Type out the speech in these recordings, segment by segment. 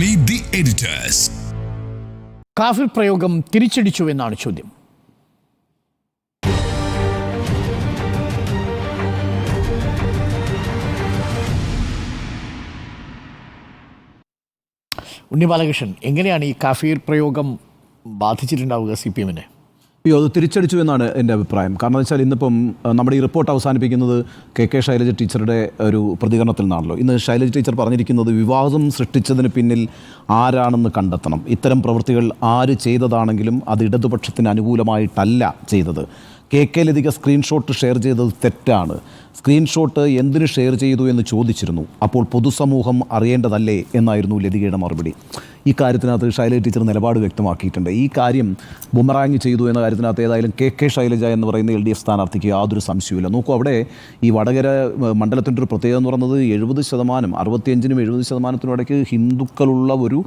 Meet the editors കാഫിർ പ്രയോഗം തിരിച്ചടിച്ചു എന്നാണ് ചോദ്യം. ഉണ്ണി ബാലകൃഷ്ണൻ എങ്ങനെയാണ് ഈ കാഫീർ പ്രയോഗം ബാധിച്ചിട്ടുണ്ടാവുക സി പി എമ്മിനെ? അയ്യോ അത് തിരിച്ചടിച്ചു എന്നാണ് എന്റെ അഭിപ്രായം. കാരണം വെച്ചാൽ ഇന്നിപ്പം നമ്മുടെ ഈ റിപ്പോർട്ട് അവസാനിപ്പിക്കുന്നത് കെ കെ ശൈലജ ടീച്ചറുടെ ഒരു പ്രതികരണത്തിൽ നിന്നാണല്ലോ ഇന്ന് ശൈലജ ടീച്ചർ പറഞ്ഞിരിക്കുന്നത് വിവാദം സൃഷ്ടിച്ചതിന് പിന്നിൽ ആരാണെന്ന് കണ്ടെത്തണം. ഇത്തരം പ്രവൃത്തികൾ ആര് ചെയ്തതാണെങ്കിലും അത് ഇടതുപക്ഷത്തിന് അനുകൂലമായിട്ടല്ല ചെയ്തത്. K K Lathika screenshot share ചെയ്തത് തെറ്റാണ്. സ്ക്രീൻഷോട്ട് എന്തിനു ഷെയർ ചെയ്തു എന്ന് ചോദിച്ചിരുന്നു. അപ്പോൾ പൊതുസമൂഹം അറിയേണ്ടതല്ലേ എന്നായിരുന്നു ലതികയുടെ മറുപടി. ഈ കാര്യത്തിനകത്ത് ശൈലജ ടീച്ചർ നിലപാട് വ്യക്തമാക്കിയിട്ടുണ്ട്. ഈ കാര്യം ബുമറാങ് ചെയ്തു എന്ന കാര്യത്തിനകത്ത് ഏതായാലും കെ കെ ശൈലജ എന്ന് പറയുന്ന എൽ ഡി എഫ് സ്ഥാനാർത്ഥിക്ക് യാതൊരു സംശയവുമില്ല. നോക്കൂ അവിടെ ഈ വടകര മണ്ഡലത്തിന്റെ ഒരു പ്രത്യേകത എന്ന് പറയുന്നത് എഴുപത് ശതമാനം അറുപത്തിയഞ്ചിനും എഴുപത് ശതമാനത്തിനും ഇടയ്ക്ക് ഹിന്ദുക്കളുള്ള ഒരു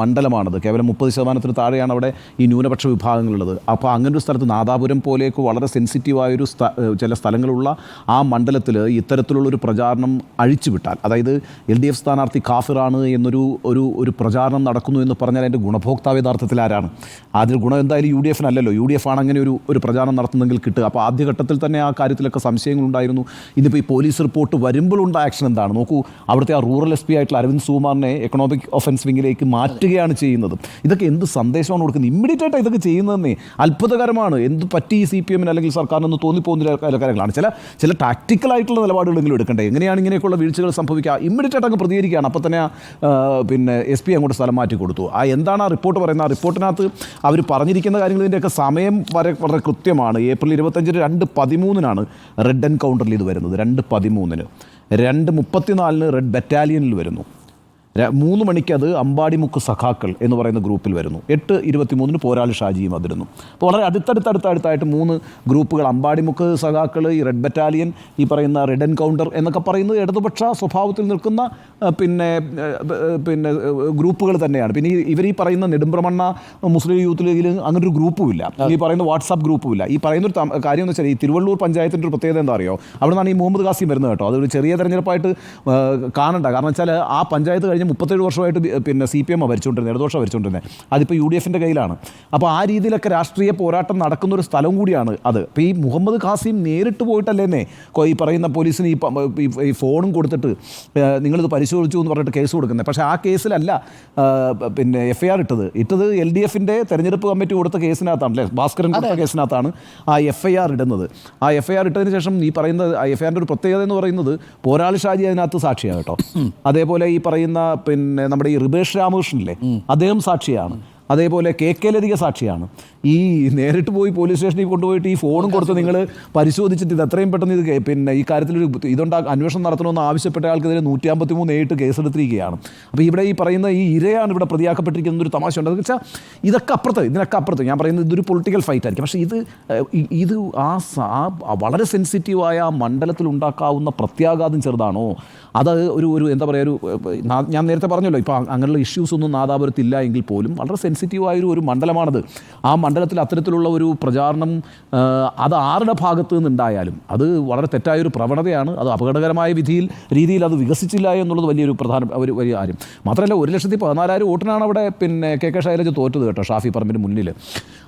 മണ്ഡലമാണത്. കേവലം മുപ്പത് ശതമാനത്തിന് താഴെയാണ് അവിടെ ഈ ന്യൂനപക്ഷ വിഭാഗങ്ങളുള്ളത്. അപ്പോൾ അങ്ങനെ ഒരു സ്ഥലത്ത് നാദാപുരം പോലെയൊക്കെ വളരെ സെൻസിറ്റീവായൊരു സ്ഥ ചില സ്ഥലങ്ങളുള്ള ആ മണ്ഡലത്തിൽ ഇത്തരത്തിലുള്ളൊരു പ്രചാരണം അഴിച്ചുവിട്ടാൽ അതായത് എൽ ഡി എഫ് സ്ഥാനാർത്ഥി കാഫിറാണ് എന്നൊരു ഒരു ഒരു പ്രചാരണം നടക്കുന്നു എന്ന് പറഞ്ഞാൽ അതിന്റെ ഗുണഭോക്താവ് യഥാർത്ഥത്തിൽ ആരാണ്? അതിൽ ഗുണം എന്തായാലും യു ഡി എഫിനല്ലല്ലോ യു ഡി എഫ് ആണ് അങ്ങനെ ഒരു ഒരു പ്രചാരണം നടത്തുന്നെങ്കിൽ കിട്ടുക. അപ്പോൾ ആദ്യഘട്ടത്തിൽ തന്നെ ആ കാര്യത്തിലൊക്കെ സംശയങ്ങളുണ്ടായിരുന്നു ഇന്നിപ്പോൾ ഈ പോലീസ് റിപ്പോർട്ട് വരുമ്പോഴുണ്ട ആക്ഷൻ എന്താണ്? നോക്കൂ അവിടുത്തെ ആ റൂറൽ എസ് പി ആയിട്ടുള്ള അരവിന്ദ് സുകുമാറിനെ എക്കണോമിക് ഒഫൻസ് വിങ്ങിലേക്ക് മാറ്റുകയാണ് ചെയ്യുന്നത്. ഇതൊക്കെ എന്ത് സന്ദേശമാണ് കൊടുക്കുന്നത്? ഇമ്മീഡിയറ്റ് ആയിട്ട് ഇതൊക്കെ ചെയ്യുന്നതെന്നേ. അത്ഭുതകരമാണ്. എന്ത് പറ്റി സി പി എമ്മിന് അല്ലെങ്കിൽ സർക്കാരിനൊന്ന് തോന്നിപ്പോകുന്ന കാര്യങ്ങളാണ്. ചില ചില ടാക്ടിക്കൽ ആയിട്ടുള്ള നിലപാടുകളെങ്കിലും എടുക്കണ്ടേ? എങ്ങനെയാണ് ഇങ്ങനെയൊക്കെയുള്ള വീഴ്ചകൾ സംഭവിക്കുക? ഇമ്മീഡിയറ്റ് ആയിട്ട് അങ്ങ് പ്രതികരിക്കുകയാണ്. അപ്പോൾ തന്നെ പിന്നെ എസ് പി അങ്ങോട്ട് സ്ഥലം മാറ്റി കൊടുത്തു. ആ എന്താണ് ആ റിപ്പോർട്ട് പറയുന്നത്? ആ റിപ്പോർട്ടിനകത്ത് അവർ പറഞ്ഞിരിക്കുന്ന കാര്യങ്ങളിന്റെയൊക്കെ സമയം വരെ വളരെ കൃത്യമാണ്. ഏപ്രിൽ ഇരുപത്തഞ്ചിന് രണ്ട് പതിമൂന്നിനാണ് റെഡ് എൻകൗണ്ടറിൽ ഇത് വരുന്നത്. രണ്ട് പതിമൂന്നിന്. രണ്ട് മുപ്പത്തിനാലിന് റെഡ് ബറ്റാലിയനിൽ വരുന്നു. മൂന്ന് മണിക്ക് അത് അമ്പാടിമുക്ക് സഖാക്കൾ എന്ന് പറയുന്ന ഗ്രൂപ്പിൽ വരുന്നു. എട്ട് ഇരുപത്തിമൂന്നിന് പോരാളി ഷാജിയും അതിരുന്നു അപ്പോൾ വളരെ അടുത്തടുത്തടുത്തടുത്തായിട്ട് മൂന്ന് ഗ്രൂപ്പുകൾ അമ്പാടിമുക്ക് സഖാക്കൾ ഈ റെഡ് ബറ്റാലിയൻ ഈ പറയുന്ന റെഡ് എൻകൗണ്ടർ എന്നൊക്കെ പറയുന്നത് ഇടതുപക്ഷ സ്വഭാവത്തിൽ നിൽക്കുന്ന പിന്നെ പിന്നെ ഗ്രൂപ്പുകൾ തന്നെയാണ്. പിന്നെ ഇവർ ഈ പറയുന്ന നെടുമ്പ്രമണ്ണ മുസ്ലിം യൂത്ത് ലീഗിൽ അങ്ങനെ ഒരു ഗ്രൂപ്പുമില്ല ഈ പറയുന്ന വാട്സാപ്പ് ഗ്രൂപ്പുമില്ല. ഈ പറയുന്ന ഒരു കാര്യം എന്ന് വെച്ചാൽ ഈ തിരുവള്ളൂർ പഞ്ചായത്തിന്റെ ഒരു പ്രത്യേകത എന്താ അറിയോ? അവിടെ നിന്നാണ് ഈ മുഹമ്മദ് ഖാസിം വരുന്നത് കേട്ടോ. അതൊരു ചെറിയ തെരഞ്ഞെടുപ്പായിട്ട് കാണണ്ട. കാരണം വെച്ചാൽ ആ പഞ്ചായത്ത് കഴിഞ്ഞ് മുപ്പത്തേഴ് വർഷമായിട്ട് പിന്നെ സി പി എം ഭരിച്ചുകൊണ്ടിരുന്നത് ഇടതുപക്ഷം ഭരിച്ചുകൊണ്ടിരുന്നത്. അതിപ്പോൾ യു ഡി എഫിന്റെ കയ്യിലാണ്. അപ്പോൾ ആ രീതിയിലൊക്കെ രാഷ്ട്രീയ പോരാട്ടം നടക്കുന്ന ഒരു സ്ഥലം കൂടിയാണ് അത്. അപ്പോൾ ഈ മുഹമ്മദ് ഖാസിം നേരിട്ട് പോയിട്ടല്ലേന്നെ കൊ- ഈ പറയുന്ന പോലീസിന് ഈ ഈ- ഫോണും കൊടുത്തിട്ട് നിങ്ങളിത് പരിശോധിച്ചു എന്ന് പറഞ്ഞിട്ട് കേസ് കൊടുക്കുന്നത്. പക്ഷേ ആ കേസിലല്ല പിന്നെ എഫ് ഐ ആർ ഇട്ടത്. ഇട്ടത് എൽ ഡി എഫിന്റെ തെരഞ്ഞെടുപ്പ് കമ്മിറ്റി കൊടുത്ത കേസിനകത്താണ് അല്ലേ? ഭാസ്കരൻ കൊടുത്ത കേസിനകത്താണ് ആ എഫ് ഐ ആർ ഇടുന്നത്. ആ എഫ് ഐ ആർ ഇട്ടതിന് ശേഷം ഈ പറയുന്ന ആ എഫ് ഐ ആറിന്റെ ഒരു പ്രത്യേകത എന്ന് പറയുന്നത് പോരാളി ഷാജി അതിനകത്ത് സാക്ഷിയാണ് കേട്ടോ. അതേപോലെ ഈ പറയുന്ന പിന്നെ നമ്മുടെ ഈ റിബേഷ് രാമകൃഷ്ണനില്ലേ? അദ്ദേഹം സാക്ഷിയാണ്. അതേപോലെ കെ കെ ലതിക സാക്ഷിയാണ്. ഈ നേരിട്ട് പോയി പോലീസ് സ്റ്റേഷനിൽ കൊണ്ടുപോയിട്ട് ഈ ഫോണും കൊടുത്ത് നിങ്ങൾ പരിശോധിച്ചിട്ട് ഇത് എത്രയും പെട്ടെന്ന് ഇത് പിന്നെ ഈ കാര്യത്തിലൊരു ഇതുണ്ടാ അന്വേഷണം നടത്തണമെന്ന് ആവശ്യപ്പെട്ട ആൾക്കെതിരെ നൂറ്റി അമ്പത്തി മൂന്ന് ഏട്ട് കേസെടുത്തിരിക്കുകയാണ്. അപ്പോൾ ഇവിടെ ഈ പറയുന്ന ഈ ഇരയാണ് ഇവിടെ പ്രതിയാക്കപ്പെട്ടിരിക്കുന്ന ഒരു തമാശ ഉണ്ട് വെച്ചാൽ ഇതൊക്കെ അപ്പുറത്ത് ഇതിനൊക്കെ അപ്പുറത്ത്. ഞാൻ പറയുന്നത് ഇതൊരു പൊളിറ്റിക്കൽ ഫൈറ്റ് ആയിരിക്കും. പക്ഷേ ഇത് ഇത് ആ വളരെ സെൻസിറ്റീവായ ആ മണ്ഡലത്തിൽ ഉണ്ടാക്കാവുന്ന പ്രത്യാഘാതം ചെറുതാണോ? അത് ഒരു ഒരു എന്താ പറയുക ഒരു ഞാൻ നേരത്തെ പറഞ്ഞല്ലോ ഇപ്പോൾ അങ്ങനെയുള്ള ഇഷ്യൂസ് ഒന്നും നാദാപുരത്തില്ല എങ്കിൽ പോലും വളരെ സെൻസിറ്റീവായ ഒരു ഒരു മണ്ഡലമാണത്. ആ മണ്ഡലത്തിൽ അത്തരത്തിലുള്ള ഒരു പ്രചാരണം അത് ആരുടെ ഭാഗത്തു നിന്നുണ്ടായാലും അത് വളരെ തെറ്റായൊരു പ്രവണതയാണ്. അത് അപകടകരമായ വിധിയിൽ രീതിയിൽ അത് വികസിച്ചില്ല എന്നുള്ളത് വലിയൊരു പ്രധാന ഒരു വലിയ കാര്യം. മാത്രമല്ല ഒരു ലക്ഷത്തി പതിനാലായിരം വോട്ടിനാണ് അവിടെ പിന്നെ കെ കെ ശൈലജ തോറ്റത് കേട്ടോ ഷാഫി പറമ്പിന് മുന്നിൽ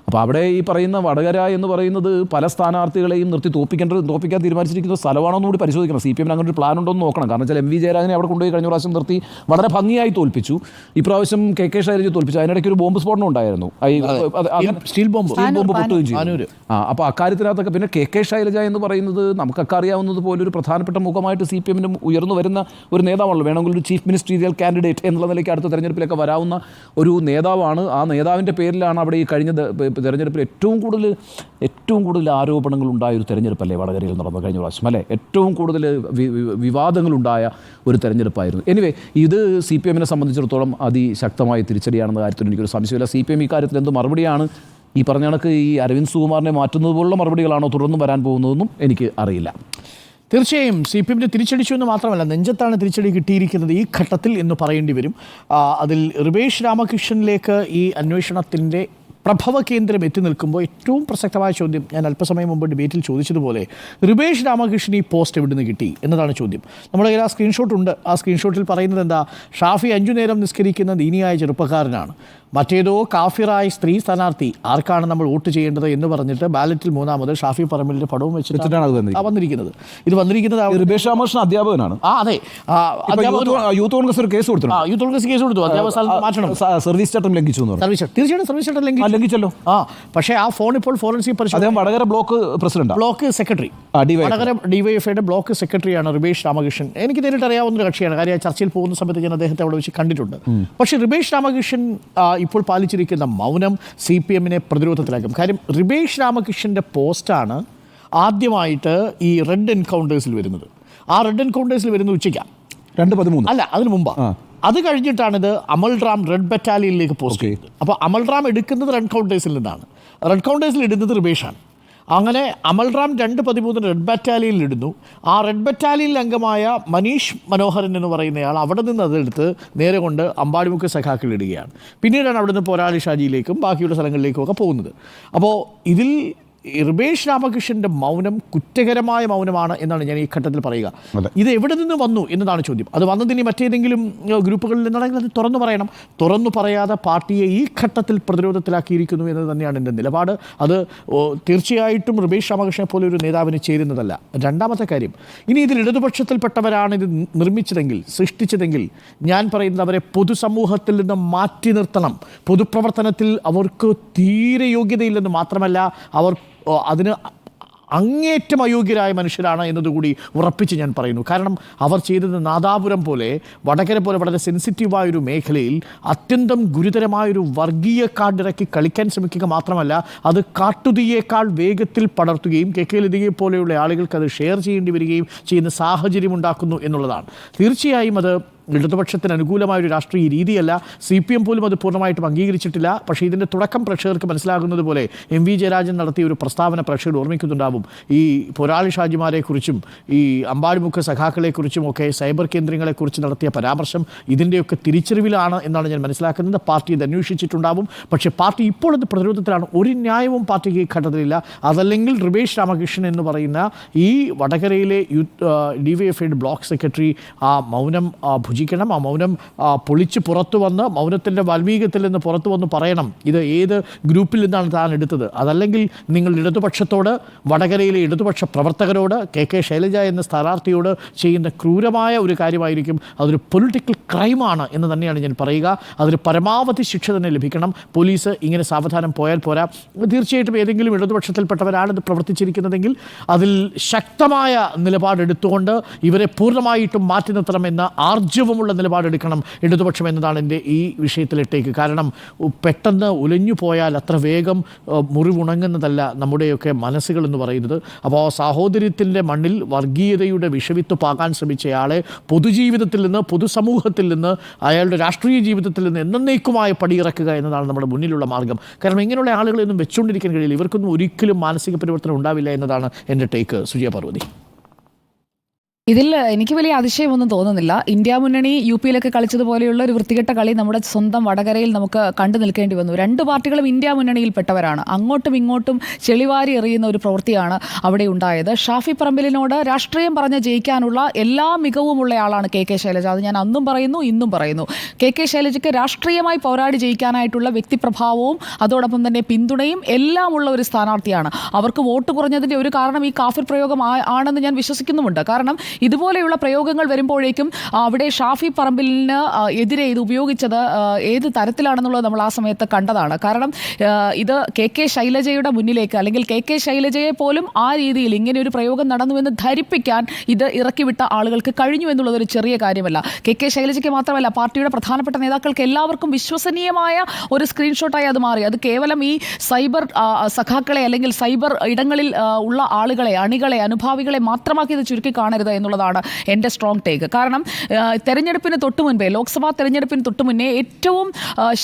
അപ്പോൾ അവിടെ ഈ പറയുന്ന വടകര എന്ന് പറയുന്നത് പല സ്ഥാനാർത്ഥികളെയും നിർത്തി തോപ്പിക്കേണ്ടത് തോപ്പിക്കാൻ തീരുമാനിച്ചിരിക്കുന്ന സ്ഥലമാണോ എന്ന് കൂടി പരിശോധിക്കണം. സി പി എമ്മിന് അങ്ങനെ ഒരു പ്ലാൻ ഉണ്ടോ എന്ന് നോക്കണം. കാരണം വെച്ചാൽ എം വി ജയരാജനെ അവിടെ കൊണ്ടുപോയി കഴിഞ്ഞ പ്രാവശ്യം നിർത്തി വളരെ ഭംഗിയായി തോൽപ്പിച്ചു. ഇപ്രാവശ്യം കെ കെ ശൈലജ് തോൽപ്പിച്ചു. അതിനിടയ്ക്ക് ഒരു ബോംബ് സ്ഫോടനം ഉണ്ടായിരുന്നു. Steel bomb. സ്റ്റീൽ ബോംബ് പൊട്ടുകയും. ചെയ്തു. ആ അപ്പോൾ അക്കാര്യത്തിനകത്തൊക്കെ പിന്നെ കെ കെ ശൈലജ എന്ന് പറയുന്നത് നമുക്കൊക്കെ അറിയാവുന്നത് പോലെ ഒരു പ്രധാനപ്പെട്ട മുഖമായിട്ട് സി പി എമ്മിന് ഉയർന്നു വരുന്ന ഒരു നേതാവാണല്ലോ. വേണമെങ്കിൽ ഒരു ചീഫ് മിനിസ്റ്റീരിയൽ കാൻഡിഡേറ്റ് എന്നുള്ള നിലയ്ക്ക് അടുത്ത തെരഞ്ഞെടുപ്പിലൊക്കെ വരാവുന്ന ഒരു നേതാവാണ്. ആ നേതാവിന്റെ പേരിലാണ് അവിടെ ഈ കഴിഞ്ഞ തെരഞ്ഞെടുപ്പിൽ ഏറ്റവും കൂടുതൽ ഏറ്റവും കൂടുതൽ ആരോപണങ്ങൾ ഉണ്ടായ ഒരു തെരഞ്ഞെടുപ്പല്ലേ വടകരയിൽ നടന്നു കഴിഞ്ഞ പ്രാവശ്യം അല്ലേ? ഏറ്റവും കൂടുതൽ വിവാദങ്ങളുണ്ടായ ഒരു തെരഞ്ഞെടുപ്പായിരുന്നു. എനിവേ ഇത് സി പി എമ്മിനെ സംബന്ധിച്ചിടത്തോളം അതിശക്തമായ തിരിച്ചടിയാണെന്ന കാര്യത്തിൽ എനിക്കൊരു സംശയമില്ല. സി പി എം ഇക്കാര്യത്തിൽ കാര്യത്തിൽ എന്ത് മറുപടിയാണ്? ഈ പറഞ്ഞ കണക്ക് ഈ അരവിന്ദ് സുകുമാറിനെ മാറ്റുന്നത് പോലുള്ള മറുപടികളാണോ തുടർന്നും വരാൻ പോകുന്നതെന്നും എനിക്ക് അറിയില്ല. തീർച്ചയായും സി പി എമ്മിന് തിരിച്ചടിച്ചു എന്ന് മാത്രമല്ല നെഞ്ചത്താണ് തിരിച്ചടി കിട്ടിയിരിക്കുന്നത് ഈ ഘട്ടത്തിൽ എന്ന് പറയേണ്ടി വരും. അതിൽ റിവേഷ് രാമകൃഷ്ണനിലേക്ക് ഈ അന്വേഷണത്തിന്റെ പ്രഭവ കേന്ദ്രം എത്തി നിൽക്കുമ്പോൾ ഏറ്റവും പ്രസക്തമായ ചോദ്യം ഞാൻ അല്പസമയം മുമ്പ് ഡിബേറ്റിൽ ചോദിച്ചതുപോലെ റിബേഷ് രാമകൃഷ്ണൻ ഈ പോസ്റ്റ് എവിടെ നിന്ന് കിട്ടി എന്നതാണ് ചോദ്യം. നമ്മുടെ കയ്യിൽ ആ സ്ക്രീൻഷോട്ട് ഉണ്ട് ആ സ്ക്രീൻഷോട്ടിൽ പറയുന്നത് എന്താ? ഷാഫി അഞ്ചു നേരം നിസ്കരിക്കുന്ന ദീനിയായ ചെറുപ്പക്കാരനാണ്. മറ്റേതോ കാഫിറായ സ്ത്രീ സ്ഥാനാർത്ഥി. ആർക്കാണ് നമ്മൾ വോട്ട് ചെയ്യേണ്ടത് എന്ന് പറഞ്ഞിട്ട് ബാലറ്റിൽ മൂന്നാമത് ഷാഫി പറമ്പിലിന്റെ പടവും വെച്ചിട്ടാണ് അത് വന്നിരിക്കുന്നത്. ഇത് വന്നിരിക്കുന്നത് റിബേഷ് രാമകൃഷ്ണൻ അധ്യാപകനാണ്. ആ അതെ. യൂത്ത് കോൺഗ്രസ് ഒരു കേസ് ആ യൂത്ത് കോൺഗ്രസ് കേസ് കൊടുത്തു. അധ്യാപക മാറ്റണം. സർവീസ് ചട്ടം ലംഘിച്ചു സർവീസ്. തീർച്ചയായിട്ടും സർവീസ് ചട്ടം ലംഘിച്ചു. ലംഘിച്ചല്ലോ. ആ പക്ഷേ ആ ഫോൺ ഇപ്പോൾ ഫോറൻസിക് പരിശോധന Vadakara block president block secretary. Vadakara ഡിവൈഎഫ്ഐയുടെ ബ്ലോക്ക് സെക്രട്ടറിയാണ് റിബേഷ് രാമകൃഷ്ണൻ. എനിക്ക് നേരിട്ട് അറിയാവുന്ന ഒരു കക്ഷിയാണ്. കാര്യം ചർച്ചയിൽ പോകുന്ന സമയത്ത് ഞാൻ അദ്ദേഹത്തെ അവിടെ വെച്ച് കണ്ടിട്ടുണ്ട്. പക്ഷേ റിബേഷ് രാമകൃഷ്ണൻ ഇപ്പോൾ പാലിച്ചിരിക്കുന്ന മൗനം സി പി എമ്മിനെ പ്രതിരോധത്തിലാക്കും. കാര്യം റിബേഷ് രാമകൃഷ്ണന്റെ പോസ്റ്റാണ് ആദ്യമായിട്ട് ഈ റെഡ് എൻകൗണ്ടേഴ്സിൽ വരുന്നത്. ആ റെഡ് എൻകൗണ്ടേഴ്സിൽ വരുന്ന ഉച്ചയ്ക്കാണ് രണ്ട് പതിമൂന്ന്. അല്ല അതിന് മുമ്പാ. അത് കഴിഞ്ഞിട്ടാണിത് അമൽ റാം റെഡ് ബറ്റാലിയനിലേക്ക് പോസ്റ്റ് ചെയ്തത്. അപ്പോൾ അമൽ റാം എടുക്കുന്നത് റെഡ് കൗണ്ടേഴ്സിൽ നിന്നാണ്. റെഡ് കൗണ്ടേഴ്സിൽ ഇടുന്നത് റിബേഷാണ്. അങ്ങനെ അമൽറാം രണ്ട് പതിമൂന്ന് റെഡ് ബറ്റാലിയനിൽ ഇടുന്നു. ആ റെഡ് ബറ്റാലിയൻ അംഗമായ മനീഷ് മനോഹരൻ എന്ന് പറയുന്നയാൾ അവിടെ നിന്ന് അതെടുത്ത് നേരെ കൊണ്ട് അമ്പാടിമുക്ക് സഖാക്കിൽ ഇടുകയാണ്. പിന്നീടാണ് അവിടുന്ന് പോരാളി ഷാജിയിലേക്കും ബാക്കിയുള്ള സ്ഥലങ്ങളിലേക്കും ഒക്കെ പോകുന്നത്. അപ്പോൾ ഇതിൽ റിബേഷ് രാമകൃഷ്ണന്റെ മൗനം കുറ്റകരമായ മൗനമാണ് എന്നാണ് ഞാൻ ഈ ഘട്ടത്തിൽ പറയുക. ഇത് എവിടെ നിന്ന് വന്നു എന്നതാണ് ചോദ്യം. അത് വന്നതിന് മറ്റേതെങ്കിലും ഗ്രൂപ്പുകളിൽ നിന്നാണെങ്കിൽ അത് തുറന്നു പറയണം. തുറന്നു പറയാതെ പാർട്ടിയെ ഈ ഘട്ടത്തിൽ പ്രതിരോധത്തിലാക്കിയിരിക്കുന്നു എന്ന് തന്നെയാണ് എന്റെ നിലപാട്. അത് തീർച്ചയായിട്ടും റിബേഷ് രാമകൃഷ്ണനെ പോലെ ഒരു നേതാവിന് ചേരുന്നതല്ല. രണ്ടാമത്തെ കാര്യം ഇനി ഇതിൽ ഇടതുപക്ഷത്തിൽപ്പെട്ടവരാണ് ഇത് നിർമ്മിച്ചതെങ്കിൽ സൃഷ്ടിച്ചതെങ്കിൽ ഞാൻ പറയുന്നത് അവരെ പൊതുസമൂഹത്തിൽ നിന്ന് മാറ്റി നിർത്തണം. പൊതുപ്രവർത്തനത്തിൽ അവർക്ക് തീരെ യോഗ്യതയില്ലെന്ന് മാത്രമല്ല അവർ അതിന് അങ്ങേറ്റം അയോഗ്യരായ മനുഷ്യരാണ് എന്നതുകൂടി ഉറപ്പിച്ച് ഞാൻ പറയുന്നു. കാരണം അവർ ചെയ്തത് നാദാപുരം പോലെ വടകര പോലെ വളരെ സെൻസിറ്റീവായൊരു മേഖലയിൽ അത്യന്തം ഗുരുതരമായൊരു വർഗീയ കാർഡ് ഇറക്കി കളിക്കാൻ ശ്രമിക്കുക മാത്രമല്ല അത് കാട്ടുതീയേക്കാൾ വേഗത്തിൽ പടർത്തുകയും കെ കെ ലതികയെ പോലെയുള്ള ആളുകൾക്ക് അത് ഷെയർ ചെയ്യേണ്ടി വരികയും ചെയ്യുന്ന സാഹചര്യം ഉണ്ടാക്കുന്നു എന്നുള്ളതാണ്. തീർച്ചയായും അത് ഇടതുപക്ഷത്തിന് അനുകൂലമായ ഒരു രാഷ്ട്രീയ രീതിയല്ല. സി പി എം പോലും അത് പൂർണമായിട്ടും അംഗീകരിച്ചിട്ടില്ല. പക്ഷേ ഇതിന്റെ തുടക്കം പ്രേക്ഷകർക്ക് മനസ്സിലാകുന്നത് പോലെ എം വി ജയരാജൻ നടത്തിയ ഒരു പ്രസ്താവന പ്രേക്ഷകർ ഓർമ്മിക്കുന്നുണ്ടാവും. ഈ പോരാളി ഷാജിമാരെക്കുറിച്ചും ഈ അമ്പാടിമുഖ സഖാക്കളെക്കുറിച്ചും ഒക്കെ സൈബർ കേന്ദ്രങ്ങളെക്കുറിച്ച് നടത്തിയ പരാമർശം ഇതിന്റെയൊക്കെ തിരിച്ചറിവിലാണ് എന്നാണ് ഞാൻ മനസ്സിലാക്കുന്നത്. പാർട്ടി ഇത് അന്വേഷിച്ചിട്ടുണ്ടാവും. പക്ഷേ പാർട്ടി ഇപ്പോൾ അത് പ്രതിരോധത്തിലാണ്. ഒരു ന്യായവും പാർട്ടിക്ക് ഘട്ടത്തിലില്ല. അതല്ലെങ്കിൽ റിവേഷ് രാമകൃഷ്ണൻ എന്ന് പറയുന്ന ഈ വടകരയിലെ യു ഡി വൈ എഫ് ഐയുടെ ബ്ലോക്ക് സെക്രട്ടറി ആ മൗനം ഭുജിക്കണം. ആ മൗനം പൊളിച്ച് പുറത്തു വന്ന് മൗനത്തിന്റെ വാൽമീകത്തിൽ നിന്ന് പുറത്തു വന്ന് പറയണം. ഇത് ഏത് ഗ്രൂപ്പിൽ നിന്നാണ് താൻ എടുത്തത്? അതല്ലെങ്കിൽ നിങ്ങൾ ഇടതുപക്ഷത്തോട് വടകരയിലെ ഇടതുപക്ഷ പ്രവർത്തകരോട് കെ കെ ശൈലജ എന്ന സ്ഥാനാർത്ഥിയോട് ചെയ്യുന്ന ക്രൂരമായ ഒരു കാര്യമായിരിക്കും. അതൊരു പൊളിറ്റിക്കൽ ക്രൈമാണ് എന്ന് തന്നെയാണ് ഞാൻ പറയുക. അതിന് പരമാവധി ശിക്ഷ തന്നെ ലഭിക്കണം. പോലീസ് ഇങ്ങനെ സാവധാനം പോയാൽ പോരാ. തീർച്ചയായിട്ടും ഏതെങ്കിലും ഇടതുപക്ഷത്തിൽപ്പെട്ടവരാണ് ഇത് പ്രവർത്തിച്ചിരിക്കുന്നതെങ്കിൽ അതിൽ ശക്തമായ നിലപാടെടുത്തുകൊണ്ട് ഇവരെ പൂർണമായിട്ടും മാറ്റി നിർത്തണമെന്ന ആർജവമുള്ള നിലപാടെടുക്കണം ഇടതുപക്ഷം എന്നതാണ് എന്റെ ഈ വിഷയത്തിലിട്ടേക്ക്. കാരണം പെട്ടെന്ന് ഉലഞ്ഞു പോയാൽ അത്ര വേഗം മുറിവുണങ്ങുന്നതല്ല നമ്മുടെയൊക്കെ മനസ്സുകൾ എന്ന് പറയുന്നത്. അപ്പോൾ സാഹോദര്യത്തിന്റെ മണ്ണിൽ വർഗീയതയുടെ വിഷവിത്ത് പാകാൻ ശ്രമിച്ചയാളെ പൊതുജീവിതത്തിൽ നിന്ന് പൊതുസമൂഹത്തിൽ നിന്ന് അയാളുടെ രാഷ്ട്രീയ ജീവിതത്തിൽ നിന്ന് എന്നേക്കുമായ പടിയിറക്കുക എന്നതാണ് നമ്മുടെ മുന്നിലുള്ള മാർഗം. കാരണം ഇങ്ങനെയുള്ള ആളുകളെയൊന്നും വെച്ചുകൊണ്ടിരിക്കാൻ കഴിയില്ല. ഇവർക്കൊന്നും ഒരിക്കലും മാനസിക പരിവർത്തനം ഉണ്ടാവില്ല എന്നതാണ് എന്റെ ടേക്ക്. സുജയ പാർവതി. ഇതിൽ എനിക്ക് വലിയ അതിശയമൊന്നും തോന്നുന്നില്ല. ഇന്ത്യ മുന്നണി യു പിയിലൊക്കെ കളിച്ചതുപോലെയുള്ള ഒരു വൃത്തികെട്ട കളി നമ്മുടെ സ്വന്തം വടകരയിൽ നമുക്ക് കണ്ടു നിൽക്കേണ്ടി വന്നു. രണ്ട് പാർട്ടികളും ഇന്ത്യ മുന്നണിയിൽ പെട്ടവരാണ്. അങ്ങോട്ടും ഇങ്ങോട്ടും ചെളിവാരി എറിയുന്ന ഒരു പ്രവൃത്തിയാണ് അവിടെ ഉണ്ടായത്. ഷാഫി പറമ്പിലിനോട് രാഷ്ട്രീയം പറഞ്ഞ് ജയിക്കാനുള്ള എല്ലാ മികവുമുള്ള ആളാണ് കെ കെ ശൈലജ. അത് ഞാൻ അന്നും പറയുന്നു ഇന്നും പറയുന്നു. കെ കെ ശൈലജയ്ക്ക് രാഷ്ട്രീയമായി പോരാടി ജയിക്കാനായിട്ടുള്ള വ്യക്തിപ്രഭാവവും അതോടൊപ്പം തന്നെ പിന്തുണയും എല്ലാം ഉള്ള ഒരു സ്ഥാനാർത്ഥിയാണ്. അവർക്ക് വോട്ട് കുറഞ്ഞതിന്റെ ഒരു കാരണം ഈ കാഫിർ പ്രയോഗം ആണെന്ന് ഞാൻ വിശ്വസിക്കുന്നുമുണ്ട്. കാരണം ഇതുപോലെയുള്ള പ്രയോഗങ്ങൾ വരുമ്പോഴേക്കും അവിടെ ഷാഫി പറമ്പിലിന് എതിരെ ഇത് ഉപയോഗിച്ചത് ഏത് തരത്തിലാണെന്നുള്ളത് നമ്മൾ ആ സമയത്ത് കണ്ടതാണ്. കാരണം ഇത് കെ കെ ശൈലജയുടെ മുന്നിലേക്ക് അല്ലെങ്കിൽ കെ കെ ശൈലജയെ പോലും ആ രീതിയിൽ ഇങ്ങനെ ഒരു പ്രയോഗം നടന്നുവെന്ന് ധരിപ്പിക്കാൻ ഇത് ഇറക്കിവിട്ട ആളുകൾക്ക് കഴിഞ്ഞു എന്നുള്ളത് ഒരു ചെറിയ കാര്യമല്ല. കെ കെ ശൈലജയ്ക്ക് മാത്രമല്ല പാർട്ടിയുടെ പ്രധാനപ്പെട്ട നേതാക്കൾക്ക് എല്ലാവർക്കും വിശ്വസനീയമായ ഒരു സ്ക്രീൻഷോട്ടായി അത് മാറി. അത് കേവലം ഈ സൈബർ സഖാക്കളെ അല്ലെങ്കിൽ സൈബർ ഇടങ്ങളിൽ ഉള്ള ആളുകളെ അണികളെ അനുഭാവികളെ മാത്രമാക്കി ഇത് ചുരുക്കി കാണരുത് എന്നുള്ളതാണ് എന്റെ സ്ട്രോങ് ടേക്ക് കാരണം തെരഞ്ഞെടുപ്പിന് തൊട്ട് മുൻപേ ലോക്സഭാ തെരഞ്ഞെടുപ്പിന് തൊട്ട് മുന്നേ ഏറ്റവും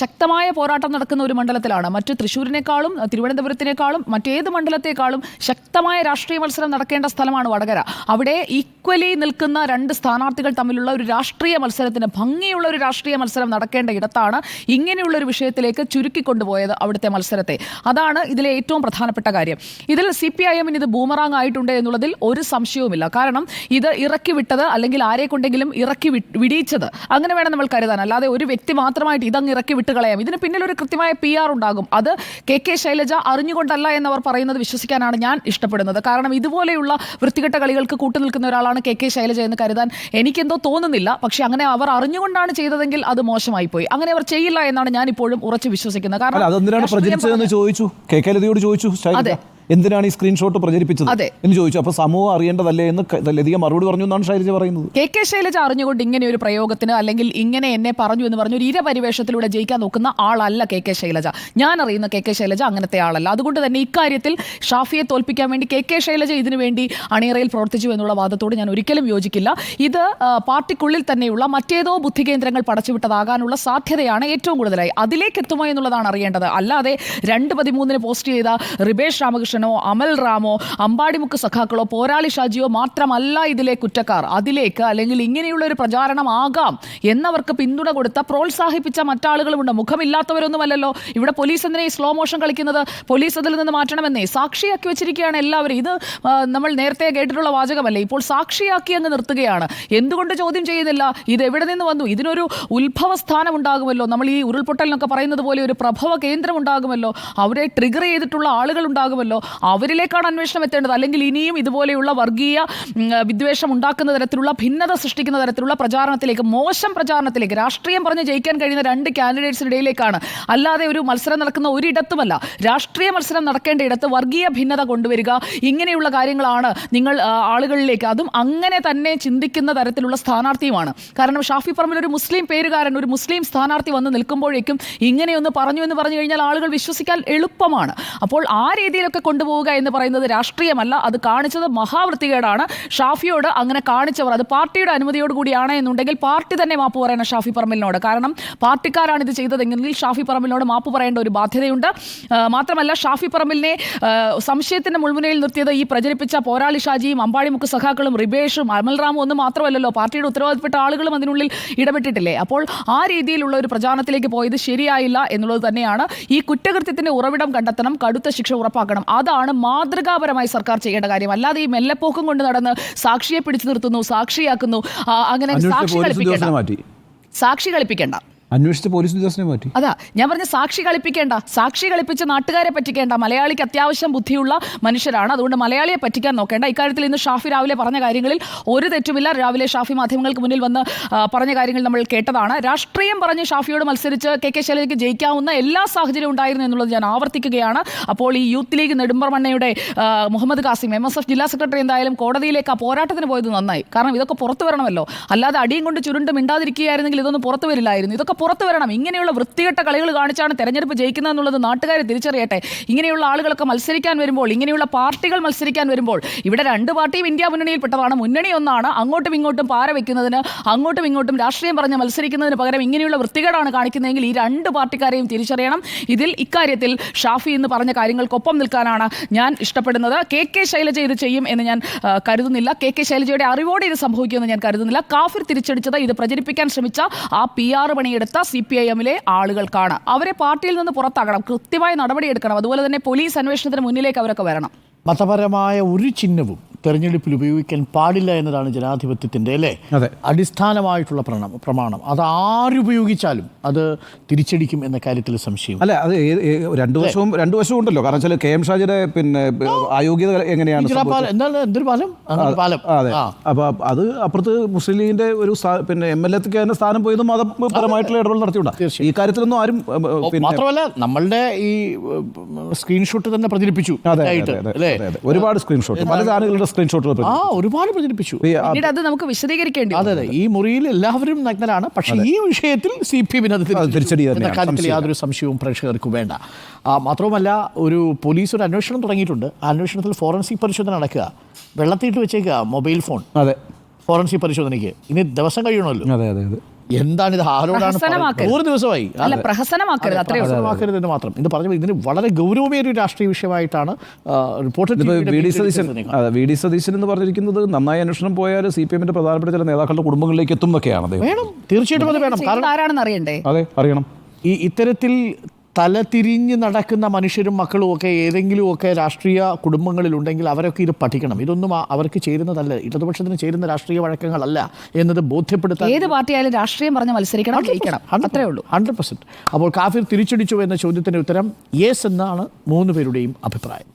ശക്തമായ പോരാട്ടം നടക്കുന്ന ഒരു മണ്ഡലത്തിലാണ്. മറ്റ് തൃശ്ശൂരിനേക്കാളും തിരുവനന്തപുരത്തിനേക്കാളും മറ്റേത് മണ്ഡലത്തെക്കാളും ശക്തമായ രാഷ്ട്രീയ മത്സരം നടക്കേണ്ട സ്ഥലമാണ് വടകര. അവിടെ ഈക്വലി നിൽക്കുന്ന രണ്ട് സ്ഥാനാർത്ഥികൾ തമ്മിലുള്ള ഒരു രാഷ്ട്രീയ മത്സരത്തിന് ഭംഗിയുള്ള ഒരു രാഷ്ട്രീയ മത്സരം നടക്കേണ്ട ഇടത്താണ് ഇങ്ങനെയുള്ള ഒരു വിഷയത്തിലേക്ക് ചുരുക്കിക്കൊണ്ടുപോയത് അവിടുത്തെ മത്സരത്തെ. അതാണ് ഇതിലെ ഏറ്റവും പ്രധാനപ്പെട്ട കാര്യം. ഇതിൽ സി പി ഐ എമ്മിന് ഇത് ബൂമറാങ് ആയിട്ടുണ്ട് എന്നുള്ളതിൽ ഒരു സംശയവുമില്ല. കാരണം ഇത് ഇറക്കി വിട്ടത് അല്ലെങ്കിൽ ആരെ കൊണ്ടെങ്കിലും ഇറക്കി വിടിയിച്ചത്. അങ്ങനെ വേണം നമ്മൾ കരുതാൻ. അല്ലാതെ ഒരു വ്യക്തി മാത്രമായിട്ട് ഇതങ്ങ് ഇറക്കി വിട്ട് കളയാം. ഇതിന് പിന്നിൽ ഒരു കൃത്യമായ പി ആർ ഉണ്ടാകും. അത് കെ കെ ശൈലജ അറിഞ്ഞുകൊണ്ടല്ല എന്നവർ പറയുന്നത് വിശ്വസിക്കാനാണ് ഞാൻ ഇഷ്ടപ്പെടുന്നത്. കാരണം ഇതുപോലെയുള്ള വൃത്തികെട്ട കളികൾക്ക് കൂട്ടുനിൽക്കുന്ന ഒരാളാണ് കെ കെ ശൈലജ എന്ന് കരുതാൻ എനിക്കെന്തോ തോന്നുന്നില്ല. പക്ഷേ അങ്ങനെ അവർ അറിഞ്ഞുകൊണ്ടാണ് ചെയ്തതെങ്കിൽ അത് മോശമായി പോയി അങ്ങനെ അവർ ചെയ്യില്ല എന്നാണ് ഞാൻ ഇപ്പോഴും ഉറച്ചു വിശ്വസിക്കുന്നത്. കാരണം ചോദിച്ചു? കെ കെ ചോദിച്ചു. അതെ. എന്തിനാണ് ഈ സ്ക്രീൻഷോട്ട് പ്രചരിപ്പിച്ചത്? എന്ന് ചോദിച്ചു. അപ്പൊ സമൂഹം അറിയേണ്ടതല്ലേ എന്ന് അധികം ലതിക മറുപടി പറഞ്ഞു എന്നാണ് ശൈലജ പറയുന്നത്. കെ കെ ശൈലജ അറിഞ്ഞുകൊണ്ട് ഇങ്ങനെ ഒരു പ്രയോഗത്തിന് അല്ലെങ്കിൽ ഇങ്ങനെ എന്നെ പറഞ്ഞു എന്ന് പറഞ്ഞു ഒരു ഇരപരിവേഷത്തിലൂടെ ജയിക്കാൻ നോക്കുന്ന ആളല്ല കെ കെ ശൈലജ. ഞാൻ അറിയുന്ന കെ കെ ശൈലജ അങ്ങനത്തെ ആളല്ല. അതുകൊണ്ട് തന്നെ ഇക്കാര്യത്തിൽ ഷാഫിയെ തോൽപ്പിക്കാൻ വേണ്ടി കെ കെ ശൈലജ ഇതിനു വേണ്ടി അണിയറയിൽ പ്രവർത്തിച്ചു എന്നുള്ള വാദത്തോട് ഞാൻ ഒരിക്കലും യോജിക്കില്ല. ഇത് പാർട്ടിക്കുള്ളിൽ തന്നെയുള്ള മറ്റേതോ ബുദ്ധി കേന്ദ്രങ്ങൾ പടച്ചുവിട്ടതാകാനുള്ള സാധ്യതയാണ് ഏറ്റവും കൂടുതലായി. അതിലേക്ക് എത്തുമോ എന്നുള്ളതാണ് അറിയേണ്ടത്. അല്ലാതെ രണ്ട് പതിമൂന്നിന് പോസ്റ്റ് ചെയ്ത റിബേഷ് രാമകൃഷ്ണനോ അമൽ റാമോ അമ്പാടിമുക്ക് സഖാക്കളോ പോരാളി ഷാജിയോ മാത്രമല്ല ഇതിലെ കുറ്റക്കാർ. അതിലേക്ക് അല്ലെങ്കിൽ ഇങ്ങനെയുള്ള ഒരു പ്രചാരണം ആകാം എന്നവർക്ക് പിന്തുണ കൊടുത്ത പ്രോത്സാഹിപ്പിച്ച മറ്റാളുകളുമുണ്ട്. മുഖമില്ലാത്തവരൊന്നുമല്ലല്ലോ. ഇവിടെ പോലീസ് എന്തിനാ സ്ലോ മോഷൻ കളിക്കുന്നത്? പോലീസ് അതിൽ നിന്ന് മാറ്റണമെന്നേ സാക്ഷിയാക്കി വെച്ചിരിക്കുകയാണ് എല്ലാവരും. ഇത് നമ്മൾ നേരത്തെ കേട്ടിട്ടുള്ള വാചകമല്ലേ? ഇപ്പോൾ സാക്ഷിയാക്കി അങ്ങ് നിർത്തുകയാണ്. എന്തുകൊണ്ട് ചോദ്യം ചെയ്യുന്നില്ല? ഇത് എവിടെ നിന്ന് വന്നു? ഇതിനൊരു ഉത്ഭവ സ്ഥാനം ഉണ്ടാകുമല്ലോ നമ്മൾ ഈ ഉരുൾപൊട്ടലിനൊക്കെ പറയുന്നത് പോലെ ഒരു പ്രഭവ കേന്ദ്രം ഉണ്ടാകുമല്ലോ അവരെ ട്രിഗർ ചെയ്തിട്ടുള്ള ആളുകൾ ഉണ്ടാകുമല്ലോ അവരിലേക്കാണ് അന്വേഷണം എത്തേണ്ടത്. അല്ലെങ്കിൽ ഇനിയും ഇതുപോലെയുള്ള വർഗീയ വിദ്വേഷം ഉണ്ടാക്കുന്ന തരത്തിലുള്ള ഭിന്നത സൃഷ്ടിക്കുന്ന തരത്തിലുള്ള പ്രചാരണത്തിലേക്ക് മോശം പ്രചാരണത്തിലേക്ക് രാഷ്ട്രീയം പറഞ്ഞ് ജയിക്കാൻ കഴിയുന്ന രണ്ട് കാൻഡിഡേറ്റ്സിനിടയിലേക്കാണ് അല്ലാതെ ഒരു മത്സരം നടക്കുന്ന ഒരിടത്തുമല്ല. രാഷ്ട്രീയ മത്സരം നടക്കേണ്ട ഇടത്ത് വർഗീയ ഭിന്നത കൊണ്ടുവരിക ഇങ്ങനെയുള്ള കാര്യങ്ങളാണ് നിങ്ങൾ ആളുകളിലേക്ക് അതും അങ്ങനെ തന്നെ ചിന്തിക്കുന്ന തരത്തിലുള്ള സ്ഥാനാർത്ഥിയുമാണ്. കാരണം ഷാഫി പറമ്പിൽ ഒരു മുസ്ലിം പേരുകാരൻ ഒരു മുസ്ലിം സ്ഥാനാർത്ഥി വന്ന് നിൽക്കുമ്പോഴേക്കും ഇങ്ങനെയൊന്ന് പറഞ്ഞു എന്ന് പറഞ്ഞു കഴിഞ്ഞാൽ ആളുകൾ വിശ്വസിക്കാൻ എളുപ്പമാണ്. അപ്പോൾ ആ രീതിയിലൊക്കെ കൊണ്ടുപോവുക എന്ന് പറയുന്നത് രാഷ്ട്രീയമല്ല. അത് കാണിച്ചത് മഹാവൃത്തികേടാണ്. ഷാഫിയോട് അങ്ങനെ കാണിച്ചവർ അത് പാർട്ടിയുടെ അനുമതിയോട് കൂടിയാണ് എന്നുണ്ടെങ്കിൽ പാർട്ടി തന്നെ മാപ്പ് പറയണം ഷാഫി പറമ്പിലിനോട്. കാരണം പാർട്ടിക്കാരാണ് ഇത് ചെയ്തതെങ്കിൽ ഷാഫി പറമ്പിലിനോട് മാപ്പ് പറയേണ്ട ഒരു ബാധ്യതയുണ്ട്. മാത്രമല്ല ഷാഫി പറമ്പിലിനെ സംശയത്തിന്റെ മുൾമുനയിൽ നിർത്തിയത് ഈ പ്രചരിപ്പിച്ച പോരാളി ഷാജിയും അമ്പാടിമുക്ക് സഖാക്കളും റിബേഷും അമൽറാമും ഒന്നും മാത്രമല്ലല്ലോ. പാർട്ടിയുടെ ഉത്തരവാദിത്തപ്പെട്ട ആളുകളും അതിനുള്ളിൽ ഇടപെട്ടിട്ടില്ലേ. അപ്പോൾ ആ രീതിയിലുള്ള ഒരു പ്രചാരണത്തിലേക്ക് പോയത് ശരിയായില്ല എന്നുള്ളത് തന്നെയാണ്. ഈ കുറ്റകൃത്യത്തിന്റെ ഉറവിടം കണ്ടെത്തണം കടുത്ത ശിക്ഷ ഉറപ്പാക്കണം. അതാണ് മാതൃകാപരമായി സർക്കാർ ചെയ്യേണ്ട കാര്യം. അല്ലാതെ ഈ മെല്ലെപ്പോക്കും കൊണ്ട് നടന്ന് സാക്ഷിയെ പിടിച്ചു നിർത്തുന്നു സാക്ഷിയാക്കുന്നു അങ്ങനെ സാക്ഷി കളിപ്പിക്കേണ്ട. സാക്ഷി കളിപ്പിക്കേണ്ട. അന്വേഷിച്ച പോലീസ് ഉദ്യോഗസ്ഥനെ മാറ്റി. അതാ ഞാൻ പറഞ്ഞ സാക്ഷി കളിപ്പിക്കേണ്ട. സാക്ഷി കളിപ്പിച്ച് നാട്ടുകാരെ പറ്റിക്കേണ്ട. മലയാളിക്ക് അത്യാവശ്യം ബുദ്ധിയുള്ള മനുഷ്യരാണ്. അതുകൊണ്ട് മലയാളിയെ പറ്റിക്കാൻ നോക്കേണ്ട. ഇക്കാര്യത്തിൽ ഇന്ന് ഷാഫി രാവിലെ പറഞ്ഞ കാര്യങ്ങളിൽ ഒരു തെറ്റുമില്ല. രാവിലെ ഷാഫി മാധ്യമങ്ങൾക്ക് മുന്നിൽ വന്ന് പറഞ്ഞ കാര്യങ്ങൾ നമ്മൾ കേട്ടതാണ്. രാഷ്ട്രീയം പറഞ്ഞ് ഷാഫിയോട് മത്സരിച്ച് കെ കെ ശൈലജയ്ക്ക് ജയിക്കാവുന്ന എല്ലാ സാഹചര്യവും ഉണ്ടായിരുന്നു എന്നുള്ളത് ഞാൻ ആവർത്തിക്കുകയാണ്. അപ്പോൾ ഈ youth league നെടുമ്പർമണ്ണയുടെ Muhammad Kasim M S F ജില്ലാ സെക്രട്ടറി എന്തായാലും കോടതിയിലേക്ക് ആ പോരാട്ടത്തിന് പോയത് നന്നായി. കാരണം ഇതൊക്കെ പുറത്തു വരണമല്ലോ. അല്ലാതെ അടിയും കൊണ്ട് ചുരുണ്ട് മിണ്ടാതിരിക്കുകയായിരുന്നെങ്കിൽ ഇതൊന്നും പുറത്തു വരില്ലായിരുന്നു. ഇതൊക്കെ പുറത്തു വരണം. ഇങ്ങനെയുള്ള വൃത്തികെട്ട കളികൾ കാണിച്ചാണ് തെരഞ്ഞെടുപ്പ് ജയിക്കുന്നത് എന്നുള്ളത് നാട്ടുകാർ തിരിച്ചറിയട്ടെ. ഇങ്ങനെയുള്ള ആളുകളൊക്കെ മത്സരിക്കാൻ വരുമ്പോൾ ഇങ്ങനെയുള്ള പാർട്ടികൾ മത്സരിക്കാൻ വരുമ്പോൾ ഇവിടെ രണ്ട് പാർട്ടിയും ഇന്ത്യ മുന്നണിയിൽപ്പെട്ടതാണ്. മുന്നണി ഒന്നാണ് അങ്ങോട്ടും ഇങ്ങോട്ടും പാര വെക്കുന്നതിന് അങ്ങോട്ടും ഇങ്ങോട്ടും രാഷ്ട്രീയം പറഞ്ഞ് മത്സരിക്കുന്നതിന് പകരം ഇങ്ങനെയുള്ള വൃത്തികേടാണ് കാണിക്കുന്നതെങ്കിൽ ഈ രണ്ട് പാർട്ടിക്കാരെയും തിരിച്ചറിയണം. ഇതിൽ ഇക്കാര്യത്തിൽ ഷാഫി എന്ന് പറഞ്ഞ കാര്യങ്ങൾക്കൊപ്പം നിൽക്കാനാണ് ഞാൻ ഇഷ്ടപ്പെടുന്നത്. കെ കെ ശൈലജ ഇത് ചെയ്യും എന്ന് ഞാൻ കരുതുന്നില്ല. കെ കെ ശൈലജയുടെ അറിവോടെ ഇത് സംഭവിക്കുമെന്ന് ഞാൻ കരുതുന്നില്ല. കാഫിർ തിരിച്ചടിച്ചത് ഇത് പ്രചരിപ്പിക്കാൻ ശ്രമിച്ച ആ P R C P I എമ്മിലെ ആളുകൾക്കാണ്. അവരെ പാർട്ടിയിൽ നിന്ന് പുറത്താക്കണം കൃത്യമായ നടപടിയെടുക്കണം. അതുപോലെ തന്നെ പോലീസ് അന്വേഷണത്തിന് മുന്നിലേക്ക് അവരൊക്കെ വരണം. മതപരമായ ഒരു ചിഹ്നവും തെരഞ്ഞെടുപ്പിൽ ഉപയോഗിക്കാൻ പാടില്ല എന്നതാണ് ജനാധിപത്യത്തിന്റെ അല്ലേ? അതെ. അടിസ്ഥാനമായിട്ടുള്ള പ്രണ- പ്രമാണം. അത് ആരുപയോഗിച്ചാലും അത് തിരിച്ചടിക്കും എന്ന കാര്യത്തിൽ സംശയം. അല്ല അത് രണ്ട് വശവും രണ്ടു വശവും ഉണ്ടല്ലോ. കാരണം വെച്ചാൽ കെ എം ഷാജിയുടെ പിന്നെ അയോഗ്യത എങ്ങനെയാണ് എന്തൊരു പാലം? പാലം. അതെ. അപ്പോൾ അപ്പൊ അത് അപ്പുറത്ത് മുസ്ലിം ലീഗിന്റെ ഒരു പിന്നെ എം എൽ എക്ക് തന്നെ സ്ഥാനം പോയത് മതപരമായിട്ടുള്ള ഇടപെടൽ നടത്തിയിട്ടുണ്ട്. ഈ കാര്യത്തിലൊന്നും ആരും മാത്രമല്ല നമ്മളുടെ ഈ സ്ക്രീൻഷോട്ട് തന്നെ പ്രചരിപ്പിച്ചു അതെ. ഒരുപാട് സ്ക്രീൻഷോട്ട് പല ചാനലുകളുടെ സ്ക്രീൻഷോട്ടുകൾ ആ ഒരുപാട് പ്രചരിപ്പിച്ചു. പിന്നീട് അത് നമുക്ക് വിശദീകരിക്കേണ്ടി അതെ അതെ. ഈ മുറിയിൽ എല്ലാവരും നഗ്നരാണ്. പക്ഷേ ഈ വിഷയത്തിൽ സി പി എമ്മിന് അത് തിരിച്ചടിച്ചു. തിരിച്ചടി കാര്യത്തിൽ യാതൊരു സംശയവും പ്രേക്ഷകർക്ക് വേണ്ട. ആ, മാത്രവുമല്ല ഒരു പോലീസ് ഒരു അന്വേഷണം തുടങ്ങിയിട്ടുണ്ട്. ആ അന്വേഷണത്തിൽ ഫോറൻസിക് പരിശോധന നടക്കുക. വെള്ളത്തിയിട്ട് വെച്ചേക്കുക മൊബൈൽ ഫോൺ. അതെ. ഫോറൻസിക് പരിശോധനയ്ക്ക്. ഇനി ദിവസം കഴിയണമല്ലോ. അതെ അതെ അതെ. എന്താണ് ഇത് ആരോടാണ്. നൂറ് ദിവസമായി. അല്ല പ്രഹസനമാക്കരുത് എന്ന് മാത്രം. ഇത് പറഞ്ഞു ഇതിന് വളരെ ഗൗരവമേറിയ ഒരു രാഷ്ട്രീയ വിഷയമായിട്ടാണ് report V D Satheesan V D Satheesan എന്ന് പറഞ്ഞിരിക്കുന്നത് നന്നായി അന്വേഷണം പോയാൽ സി പി എമ്മിന്റെ പ്രധാനപ്പെട്ട ചില നേതാക്കളുടെ കുടുംബങ്ങളിലേക്ക് എത്തും എന്നൊക്കെയാണ് വേണം തീർച്ചയായിട്ടും അത് വേണം. കാരണം ആരാണെന്ന് അറിയണ്ടേ? അതെ അറിയണം. ഈ ഇത്തരത്തിൽ തല തിരിഞ്ഞ് നടക്കുന്ന മനുഷ്യരും മക്കളും ഒക്കെ ഏതെങ്കിലുമൊക്കെ രാഷ്ട്രീയ കുടുംബങ്ങളിലുണ്ടെങ്കിൽ അവരൊക്കെ ഇത് പഠിക്കണം. ഇതൊന്നും അവർക്ക് ചേരുന്നതല്ല. ഇടതുപക്ഷത്തിന് ചേരുന്ന രാഷ്ട്രീയ വഴക്കങ്ങളല്ല എന്നത് ബോധ്യപ്പെടുത്താൻ ഏത് പാർട്ടിയായാലും രാഷ്ട്രീയം പറഞ്ഞ് മത്സരിക്കണം ജയിക്കണം. അത്രേ ഉള്ളൂ. ഹൺഡ്രഡ് പെർസെന്റ് അപ്പോൾ കാഫിർ തിരിച്ചടിച്ചു എന്ന ചോദ്യത്തിന്റെ ഉത്തരം യെസ് എന്നാണ് മൂന്ന് പേരുടെയും അഭിപ്രായം.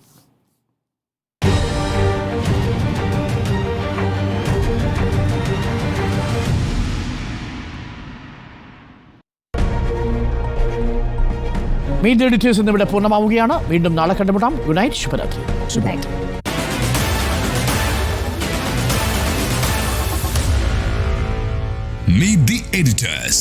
മീറ്റ് എഡിറ്റേഴ്സ് എന്നിവിടെ പൂർണമാവുകയാണ് വീണ്ടും നാളെ കണ്ടുമുട്ടാം ഗുഡ് നൈറ്റ് ശുഭരാത്രി. Meet the editors.